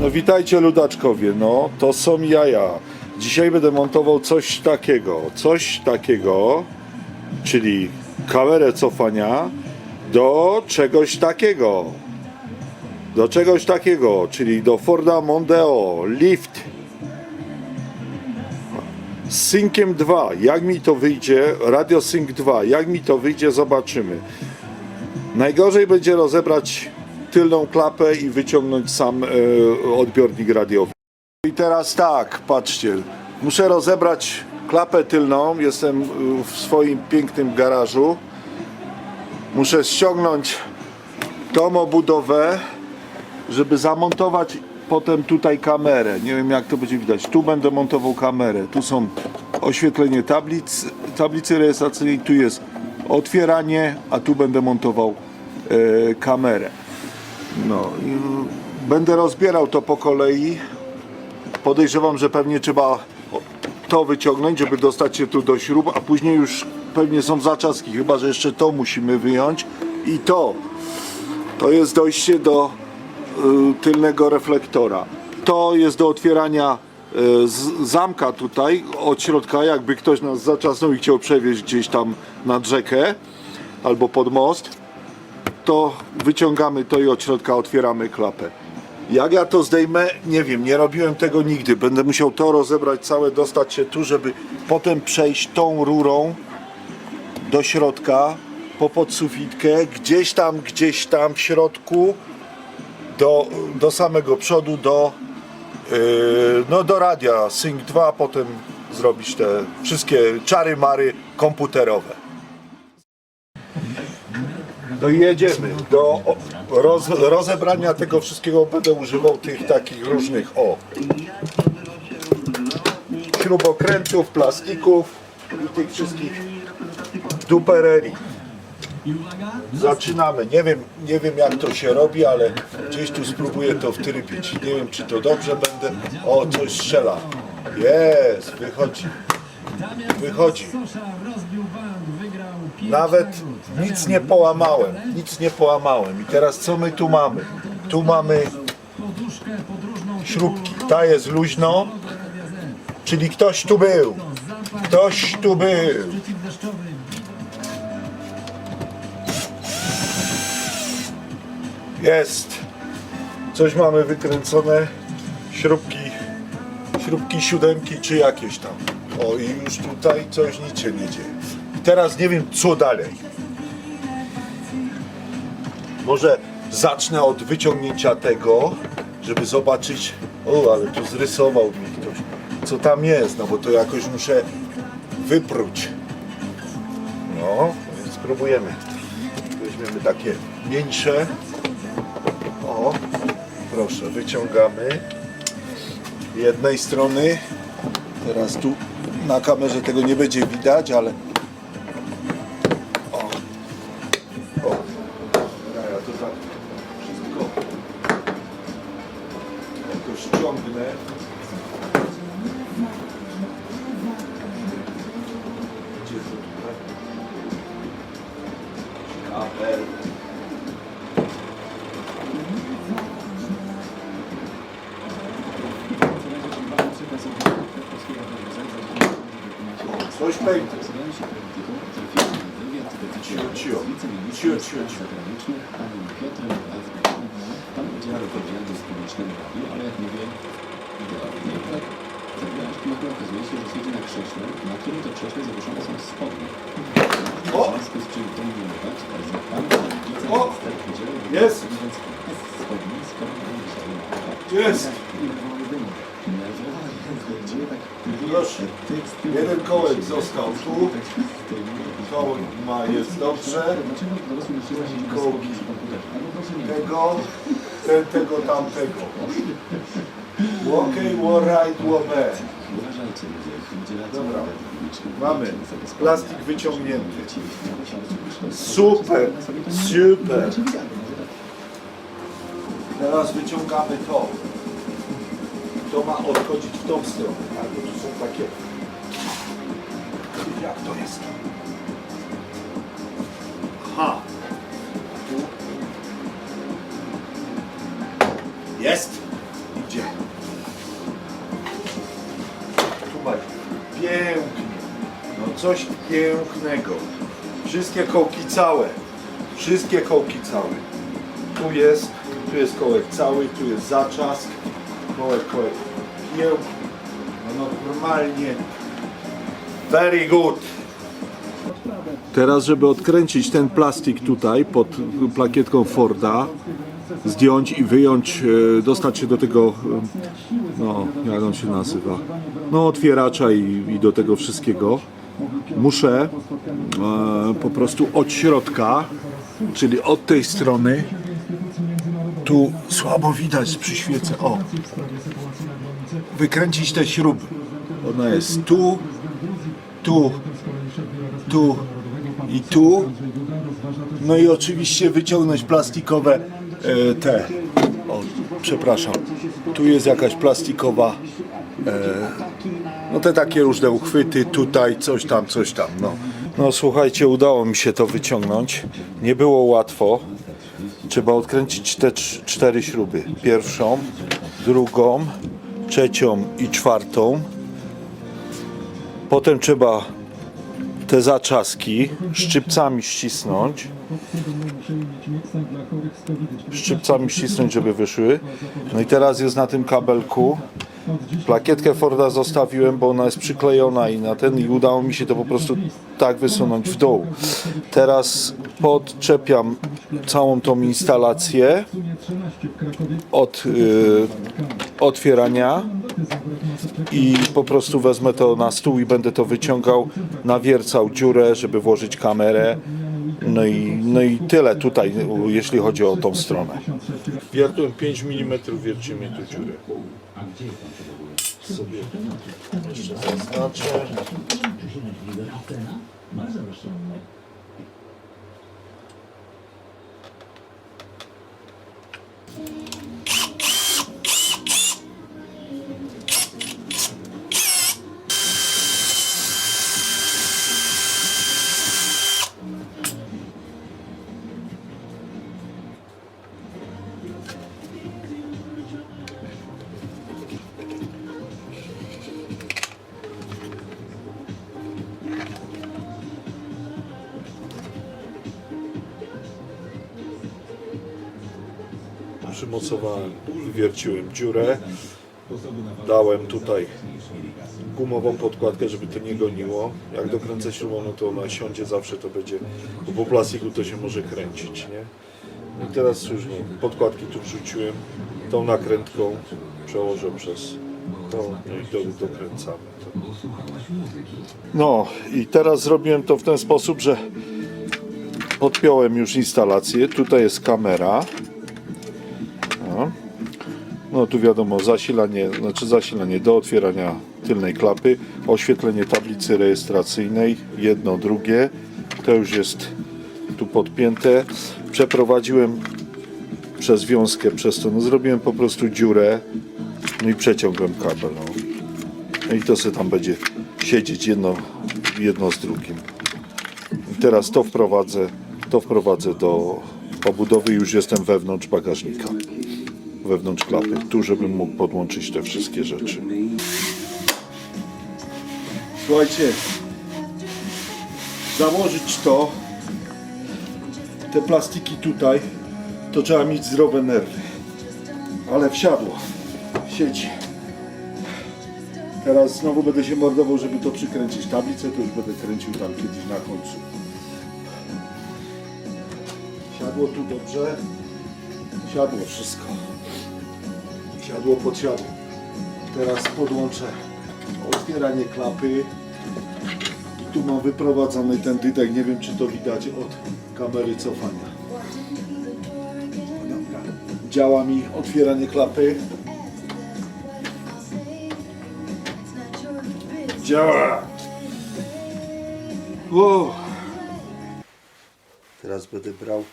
No witajcie ludaczkowie, no to są jaja. Dzisiaj będę montował coś takiego, coś takiego, czyli kamerę cofania do czegoś takiego. Do czegoś takiego, czyli do Forda Mondeo Lift z Synkiem 2. Jak mi to wyjdzie, Radio Sync 2, jak mi to wyjdzie, zobaczymy. Najgorzej będzie rozebrać tylną klapę i wyciągnąć sam e, odbiornik radiowy. I teraz tak, patrzcie, muszę rozebrać klapę tylną, jestem e, w swoim pięknym garażu. Muszę ściągnąć tą obudowę, żeby zamontować potem tutaj kamerę. Nie wiem jak to będzie widać. Tu będę montował kamerę. Tu są oświetlenie tablic, tablicy rejestracyjnej, tu jest otwieranie, a tu będę montował e, kamerę. No, i będę rozbierał to po kolei. Podejrzewam, że pewnie trzeba to wyciągnąć, żeby dostać się tu do śrub, a później już pewnie są zaczaski, chyba że jeszcze to musimy wyjąć. I to, to jest dojście do y, tylnego reflektora. To jest do otwierania y, z, zamka tutaj od środka, jakby ktoś nas zaczasnął i chciał przewieźć gdzieś tam nad rzekę albo pod most to wyciągamy to i od środka otwieramy klapę. Jak ja to zdejmę, nie wiem, nie robiłem tego nigdy. Będę musiał to rozebrać całe, dostać się tu, żeby potem przejść tą rurą do środka, po podsufitkę, gdzieś tam, gdzieś tam w środku, do, do samego przodu, do, no do radia Sync 2, potem zrobić te wszystkie czary mary komputerowe. No i jedziemy. Do roz, rozebrania tego wszystkiego będę używał tych takich różnych o śrubokrętów, plastików i tych wszystkich dupererii. Zaczynamy. Nie wiem, nie wiem jak to się robi, ale gdzieś tu spróbuję to wtrybić. Nie wiem czy to dobrze będę. O, coś strzela. Jest, wychodzi. Wychodzi. Nawet nic nie połamałem, nic nie połamałem. I teraz co my tu mamy? Tu mamy śrubki. Ta jest luźno, czyli ktoś tu był. Ktoś tu był. Jest. Coś mamy wykręcone. Śrubki, śrubki siódemki czy jakieś tam. O i już tutaj coś nic się nie dzieje. I teraz nie wiem co dalej. Może zacznę od wyciągnięcia tego, żeby zobaczyć. O, ale tu zrysował mi ktoś. Co tam jest? No bo to jakoś muszę wypróć. No, więc spróbujemy. Weźmiemy takie mniejsze. Proszę, wyciągamy jednej strony. Teraz tu na kamerze tego nie będzie widać, ale nagle okazuje się, że siedzi na krześle, na którym to krześle zawieszone są spodnie. O! W związku z czym to nie wyglądać, ale z rękami, rodzice, O! ster widzieli, Jest! Więc bez spodni, skoro nie wisiały na rękach. Jest! Tak Proszę. Jeden kołek został tu. To ma jest dobrze. Kołki. Tego, ten, tego, tamtego. Okej, alright, łobę. Dobra. Mamy. Plastik wyciągnięty. Super, super. Teraz wyciągamy to. To ma odchodzić w tą stronę. Tak, bo tu są takie. Jak to jest? Ha! Tu Jest! Coś pięknego. Wszystkie kołki całe. Wszystkie kołki całe. Tu jest, tu jest kołek cały, tu jest zaczask. Kołek, kołek piękny. No normalnie. Very good. Teraz, żeby odkręcić ten plastik tutaj pod plakietką Forda, zdjąć i wyjąć, e, dostać się do tego, e, no jak on się nazywa, no otwieracza i, i do tego wszystkiego, muszę e, po prostu od środka, czyli od tej strony, tu słabo widać przy świece, o, wykręcić te śruby. Ona jest tu, tu, tu i tu. No i oczywiście wyciągnąć plastikowe e, te. O, przepraszam. Tu jest jakaś plastikowa. E, no te takie różne uchwyty, tutaj coś tam, coś tam. No. no słuchajcie, udało mi się to wyciągnąć. Nie było łatwo. Trzeba odkręcić te cz- cztery śruby. Pierwszą, drugą, trzecią i czwartą. Potem trzeba te zaczaski szczypcami ścisnąć. Szczypcami ścisnąć, żeby wyszły. No i teraz jest na tym kabelku. Plakietkę Forda zostawiłem, bo ona jest przyklejona i na ten i udało mi się to po prostu tak wysunąć w dół. Teraz podczepiam całą tą instalację od y, otwierania i po prostu wezmę to na stół i będę to wyciągał, nawiercał dziurę, żeby włożyć kamerę. No i, no i tyle tutaj, jeśli chodzi o tą stronę. Wiertłem 5 mm, wiercimy tu dziurę. Sobie jeszcze zaznaczę. Przymocowałem, wierciłem dziurę. Dałem tutaj gumową podkładkę, żeby to nie goniło. Jak dokręcę śrubą, no to ona siądzie zawsze, to będzie, bo po plastiku to się może kręcić, nie? I teraz już no, podkładki tu wrzuciłem, tą nakrętką przełożę przez to no i do, dokręcamy to. No i teraz zrobiłem to w ten sposób, że podpiąłem już instalację, tutaj jest kamera. No. Tu wiadomo, zasilanie, znaczy zasilanie do otwierania tylnej klapy, oświetlenie tablicy rejestracyjnej, jedno, drugie, to już jest tu podpięte. Przeprowadziłem przez wiązkę, przez to, no zrobiłem po prostu dziurę, no i przeciągłem kabel. No. No i to sobie tam będzie siedzieć jedno, jedno z drugim. I teraz to wprowadzę, to wprowadzę do obudowy, już jestem wewnątrz bagażnika wewnątrz klapy, tu żebym mógł podłączyć te wszystkie rzeczy. Słuchajcie, założyć to, te plastiki tutaj, to trzeba mieć zdrowe nerwy. Ale wsiadło, siedzi. Teraz znowu będę się mordował, żeby to przykręcić. Tablicę to już będę kręcił tam kiedyś na końcu. Siadło tu dobrze. Siadło wszystko. Siadło pod siadło. Teraz podłączę otwieranie klapy. I tu mam wyprowadzony ten dydek. Nie wiem czy to widać od kamery cofania. Dobra. Działa mi otwieranie klapy. Działa! Wow. Teraz będę brał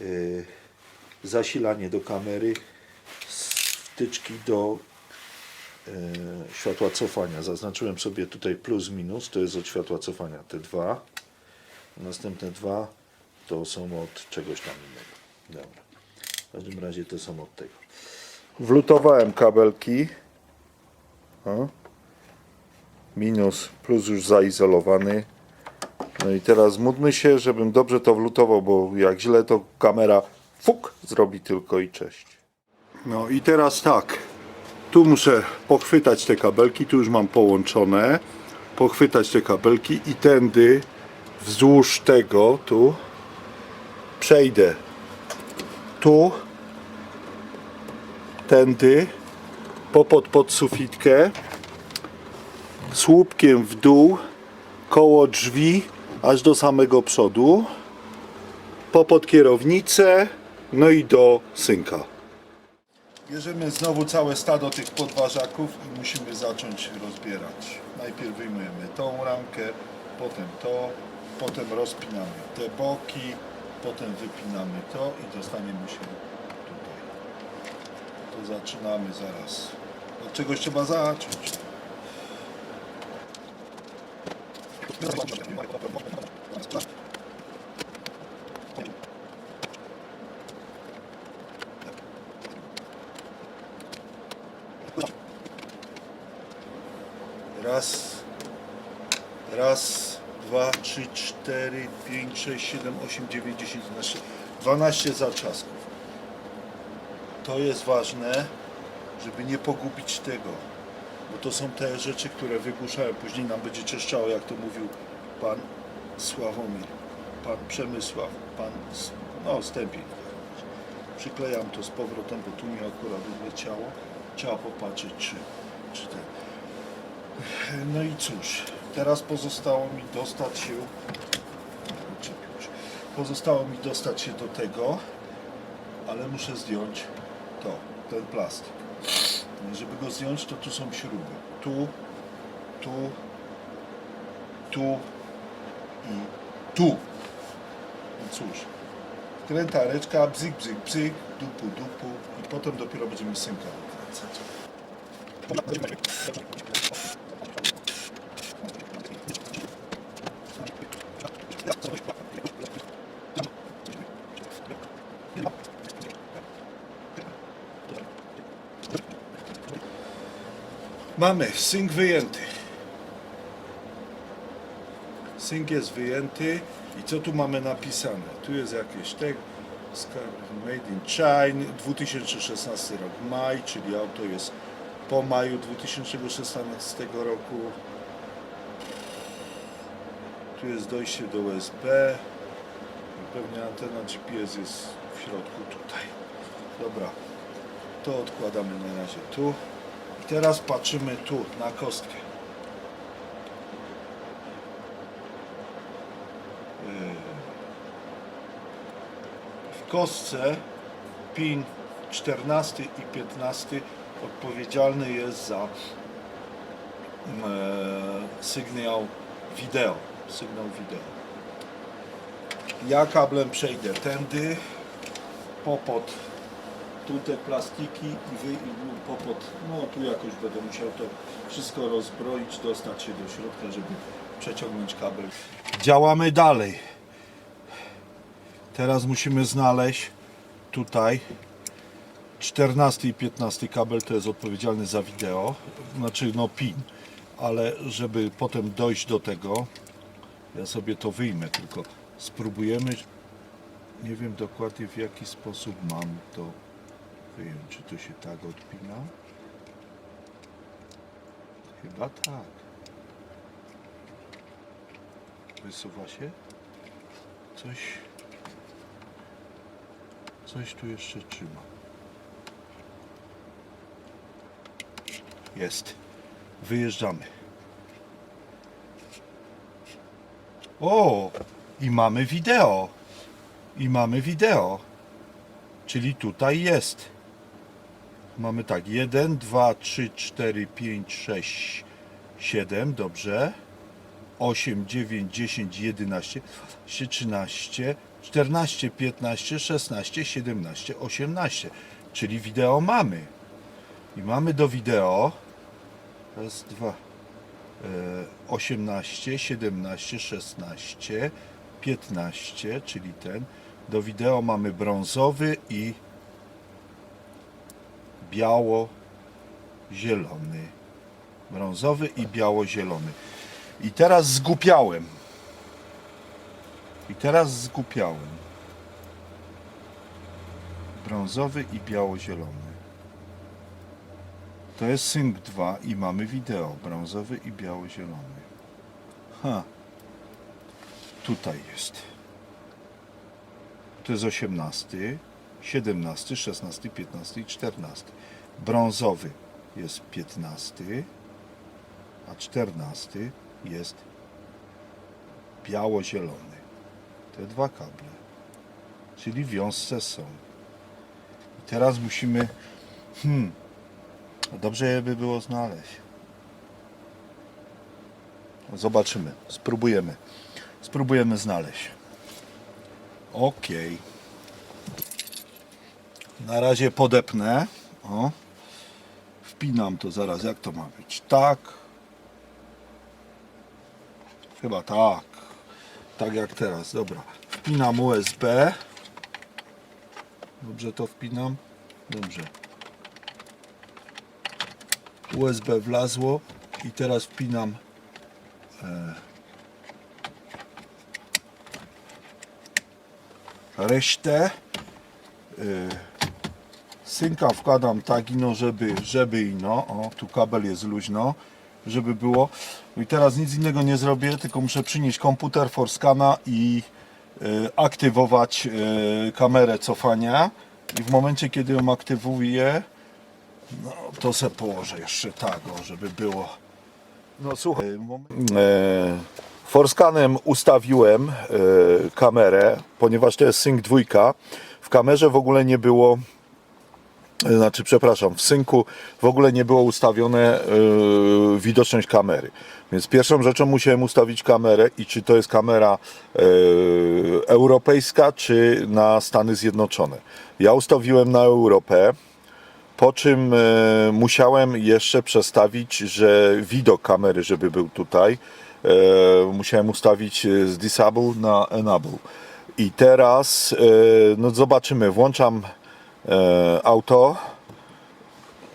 y, zasilanie do kamery, wtyczki do y, światła cofania. Zaznaczyłem sobie tutaj plus minus, to jest od światła cofania te dwa. Następne dwa to są od czegoś tam innego. Dobra. W każdym razie to są od tego. Wlutowałem kabelki. O. Minus, plus już zaizolowany. No i teraz módlmy się, żebym dobrze to wlutował, bo jak źle to kamera fuk zrobi tylko i cześć. No i teraz tak. Tu muszę pochwytać te kabelki, tu już mam połączone. Pochwytać te kabelki i tędy wzdłuż tego tu przejdę. Tu tędy popod pod sufitkę słupkiem w dół koło drzwi aż do samego przodu popod kierownicę no i do synka bierzemy znowu całe stado tych podważaków i musimy zacząć rozbierać najpierw wyjmujemy tą ramkę potem to potem rozpinamy te boki potem wypinamy to i dostaniemy się tutaj to zaczynamy zaraz. Od czegoś trzeba zacząć. 7, 8, 9, 10, 11, 12 zatrzasków. To jest ważne, żeby nie pogubić tego, bo to są te rzeczy, które wygłuszają, później nam będzie czyszczało, jak to mówił pan Sławomir, pan Przemysław, pan, no Stępień. Przyklejam to z powrotem, bo tu mi akurat wyleciało. Trzeba popatrzeć, czy, czy ten. No i cóż, teraz pozostało mi dostać się Pozostało mi dostać się do tego ale muszę zdjąć to, ten plastik. Żeby go zdjąć, to tu są śruby. Tu, tu, tu i tu. No cóż, krętareczka, bzyk, bzyk, bzyk, dupu, dupu i potem dopiero będziemy synka wykręcać. Mamy synk wyjęty. Synk jest wyjęty i co tu mamy napisane? Tu jest jakieś tak Made in China 2016 rok maj, czyli auto jest po maju 2016 roku. Tu jest dojście do USB. Pewnie antena GPS jest w środku tutaj. Dobra, to odkładamy na razie tu. Teraz patrzymy tu na kostkę. Yy. W kostce pin 14 i 15 odpowiedzialny jest za e, sygnał wideo. Sygnał wideo. Ja kablem przejdę tędy, popod tu te plastiki i wy, i no tu jakoś będę musiał to wszystko rozbroić, dostać się do środka, żeby przeciągnąć kabel. Działamy dalej. Teraz musimy znaleźć tutaj 14 i 15 kabel to jest odpowiedzialny za wideo, znaczy no pin, ale żeby potem dojść do tego, ja sobie to wyjmę, tylko spróbujemy, nie wiem dokładnie w jaki sposób mam to wyjąć, czy to się tak odpina? Chyba tak. Wysuwa się? Coś... Coś tu jeszcze trzyma. Jest. Wyjeżdżamy. O! I mamy wideo. I mamy wideo. Czyli tutaj jest. Mamy tak, 1, 2, 3, 4, 5, 6, 7, dobrze. 8, 9, 10, 11, 12, 13, 14, 15, 16, 17, 18. Czyli wideo mamy. I mamy do wideo. Raz, dwa. e, 18, 17, 16, 15, czyli ten. Do wideo mamy brązowy i biało-zielony. Brązowy i biało-zielony. I teraz zgupiałem. I teraz zgupiałem. Brązowy i biało-zielony. To jest Sync 2 i mamy wideo. Brązowy i biało-zielony. Ha. Tutaj jest. To jest 18, 17, 16, 15 i 14. Brązowy jest 15, a 14 jest biało-zielony. Te dwa kable. Czyli wiązce są. I teraz musimy. Hmm. no Dobrze je by było znaleźć. Zobaczymy. Spróbujemy. Spróbujemy znaleźć. Okej. Na razie podepnę. O. Wpinam to zaraz. Jak to ma być? Tak. Chyba tak. Tak jak teraz. Dobra. Wpinam USB. Dobrze to wpinam? Dobrze. USB wlazło i teraz wpinam resztę. Y, synka wkładam tak ino, żeby, żeby ino. O, tu kabel jest luźno, żeby było. I teraz nic innego nie zrobię, tylko muszę przynieść komputer Forscana i y, aktywować y, kamerę cofania. I w momencie, kiedy ją aktywuję, no to se położę jeszcze tak, o, żeby było. No słuchaj, e, Forscanem ustawiłem e, kamerę, ponieważ to jest Sync 2. W kamerze w ogóle nie było, znaczy przepraszam, w synku w ogóle nie było ustawione e, widoczność kamery. Więc pierwszą rzeczą musiałem ustawić kamerę i czy to jest kamera e, europejska, czy na Stany Zjednoczone. Ja ustawiłem na Europę. Po czym e, musiałem jeszcze przestawić, że widok kamery, żeby był tutaj, e, musiałem ustawić z disable na enable. I teraz, e, no zobaczymy, włączam auto.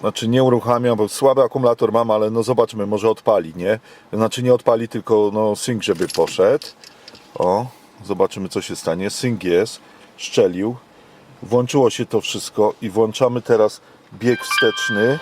Znaczy nie uruchamiam, bo słaby akumulator mam, ale no zobaczymy, może odpali, nie? Znaczy nie odpali, tylko no sync, żeby poszedł. O, zobaczymy co się stanie. Sync jest, szczelił. Włączyło się to wszystko i włączamy teraz bieg wsteczny.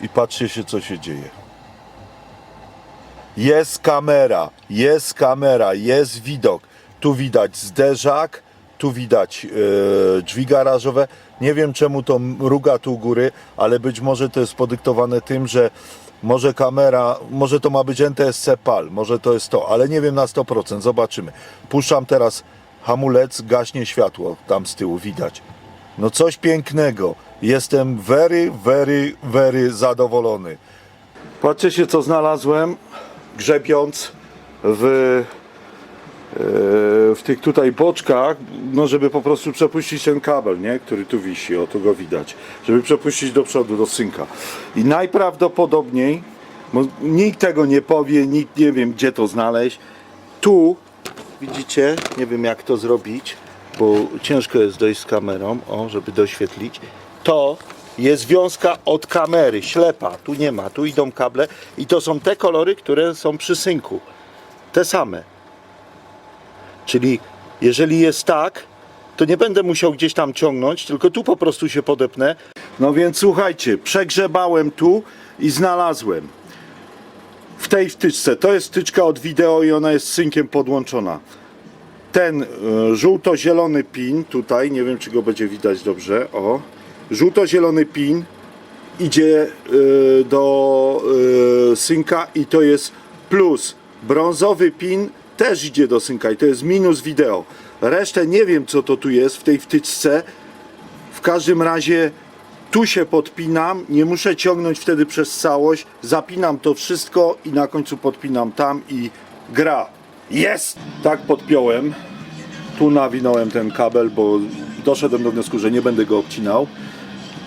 I patrzcie się co się dzieje. Jest kamera, jest kamera, jest widok. Tu widać zderzak, tu widać e, drzwi garażowe. Nie wiem czemu to mruga tu u góry, ale być może to jest podyktowane tym, że może kamera, może to ma być NTSC PAL, może to jest to, ale nie wiem na 100%, zobaczymy. Puszczam teraz hamulec, gaśnie światło, tam z tyłu widać. No coś pięknego. Jestem very, very, very zadowolony. Patrzcie się co znalazłem, grzebiąc w, e, tych tutaj boczkach, no żeby po prostu przepuścić ten kabel, nie? który tu wisi, o tu go widać, żeby przepuścić do przodu, do synka. I najprawdopodobniej, bo nikt tego nie powie, nikt nie wiem gdzie to znaleźć, tu widzicie, nie wiem jak to zrobić, bo ciężko jest dojść z kamerą, o, żeby doświetlić. To jest wiązka od kamery, ślepa, tu nie ma, tu idą kable i to są te kolory, które są przy synku. Te same. Czyli jeżeli jest tak, to nie będę musiał gdzieś tam ciągnąć, tylko tu po prostu się podepnę. No więc słuchajcie, przegrzebałem tu i znalazłem w tej wtyczce. To jest wtyczka od wideo i ona jest synkiem podłączona. Ten e, żółto-zielony pin tutaj, nie wiem czy go będzie widać dobrze, o. Żółto-zielony pin idzie e, do e, synka i to jest plus. Brązowy pin też idzie do synka i to jest minus wideo. Resztę nie wiem co to tu jest w tej wtyczce. W każdym razie tu się podpinam, nie muszę ciągnąć wtedy przez całość, zapinam to wszystko i na końcu podpinam tam i gra. Jest! Tak podpiąłem. Tu nawinąłem ten kabel, bo doszedłem do wniosku, że nie będę go obcinał.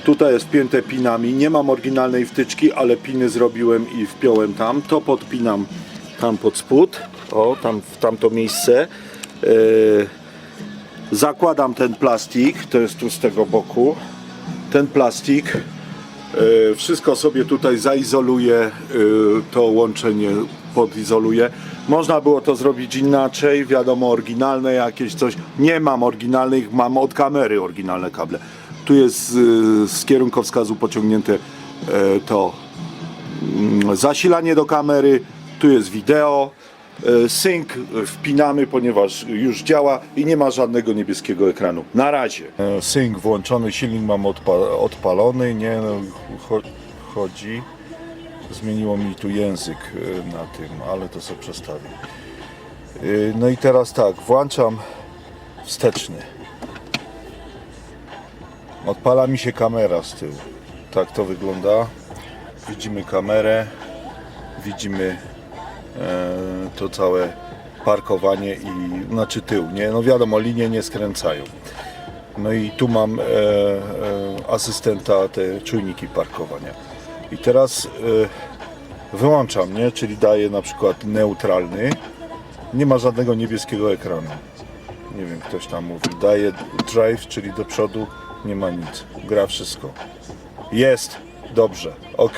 Tutaj jest wpięte pinami. Nie mam oryginalnej wtyczki, ale piny zrobiłem i wpiąłem tam. To podpinam tam pod spód. O, tam w tamto miejsce. Yy, zakładam ten plastik, to jest tu z tego boku, ten plastik, e, wszystko sobie tutaj zaizoluję, e, to łączenie podizoluję. Można było to zrobić inaczej, wiadomo, oryginalne jakieś coś. Nie mam oryginalnych, mam od kamery oryginalne kable. Tu jest e, z kierunkowskazu pociągnięte e, to mm, zasilanie do kamery, tu jest wideo, e, sync wpinamy, ponieważ już działa i nie ma żadnego niebieskiego ekranu. Na razie. E, Sync włączony, silnik mam odpa- odpalony, nie no, cho- chodzi. Zmieniło mi tu język e, na tym, ale to sobie przestawię. E, No i teraz tak, włączam wsteczny. Odpala mi się kamera z tyłu. Tak to wygląda. Widzimy kamerę, widzimy e, to całe parkowanie i znaczy tył, nie? No wiadomo, linie nie skręcają. No i tu mam e, e, asystenta, te czujniki parkowania. I teraz e, wyłączam, nie? Czyli daję na przykład neutralny. Nie ma żadnego niebieskiego ekranu. Nie wiem, ktoś tam mówi. Daję drive, czyli do przodu, nie ma nic. Gra wszystko. Jest, dobrze, ok.